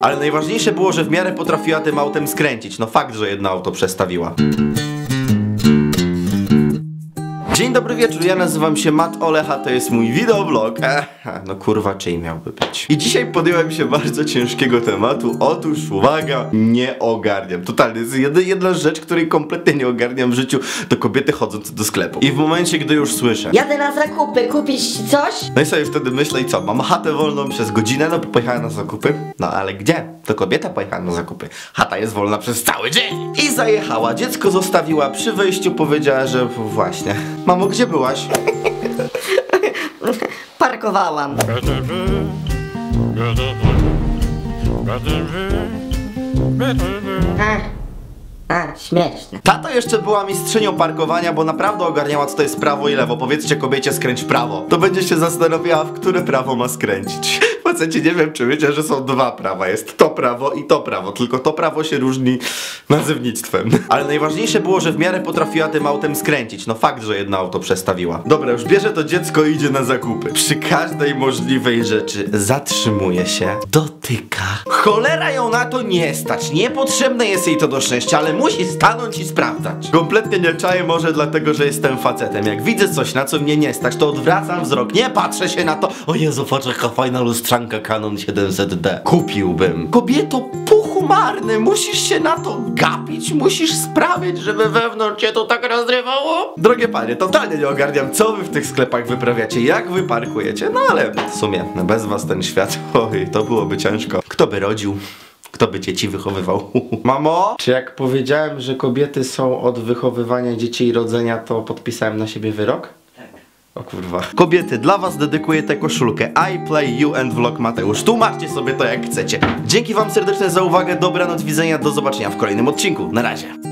Ale najważniejsze było, że w miarę potrafiła tym autem skręcić. No fakt, że jedno auto przestawiła. Dzień dobry wieczór, ja nazywam się Matt Olecha, to jest mój wideoblog. Eee, no kurwa, czyj miałby być? I dzisiaj podjąłem się bardzo ciężkiego tematu. Otóż, uwaga, nie ogarniam. Totalnie, jest jedna, jedna rzecz, której kompletnie nie ogarniam w życiu, to kobiety chodzące do sklepu. I w momencie, gdy już słyszę, Jadę na zakupy, kupić ci coś? no i sobie wtedy myślę i co, mam chatę wolną przez godzinę, no bo pojechałem na zakupy. No ale gdzie? To kobieta pojechała na zakupy. Chata jest wolna przez cały dzień. I zajechała, dziecko zostawiła przy wejściu, powiedziała, że właśnie. Mamo, gdzie byłaś? Parkowałam. A, a śmieszne. Tata jeszcze była mistrzynią parkowania, bo naprawdę ogarniała co to jest prawo i lewo. Powiedzcie kobiecie skręć w prawo. To będzie się zastanawiała, w które prawo ma skręcić. Facecie nie wiem, czy wiecie, że są dwa prawa. Jest to prawo i to prawo. Tylko to prawo się różni nazewnictwem. Ale najważniejsze było, że w miarę potrafiła tym autem skręcić. No fakt, że jedno auto przestawiła. Dobra, już bierze to dziecko i idzie na zakupy. Przy każdej możliwej rzeczy zatrzymuje się, dotyka. Cholera ją na to nie stać. Niepotrzebne jest jej to do szczęścia, ale musi stanąć i sprawdzać. Kompletnie nie czaję może dlatego, że jestem facetem. Jak widzę coś, na co mnie nie stać, to odwracam wzrok. Nie patrzę się na to. O Jezu, patrz jaka fajna lustrzanka Canon 7ZD. Kupiłbym. Kobieto, puchu marny, musisz się na to gapić, musisz sprawiać, żeby wewnątrz cię to tak rozrywało. Drogie panie, totalnie nie ogarniam, co wy w tych sklepach wyprawiacie, jak wy parkujecie, no ale w sumie bez was ten świat, oj, to byłoby ciężko. Kto by rodził? Kto by dzieci wychowywał? Mamo? Czy jak powiedziałem, że kobiety są od wychowywania dzieci i rodzenia, to podpisałem na siebie wyrok? O kurwa. Kobiety, dla was dedykuję tę koszulkę I play you and vlog Mateusz. Tłumaczcie sobie to jak chcecie. Dzięki wam serdecznie za uwagę, dobranoc, widzenia, do zobaczenia w kolejnym odcinku. Na razie.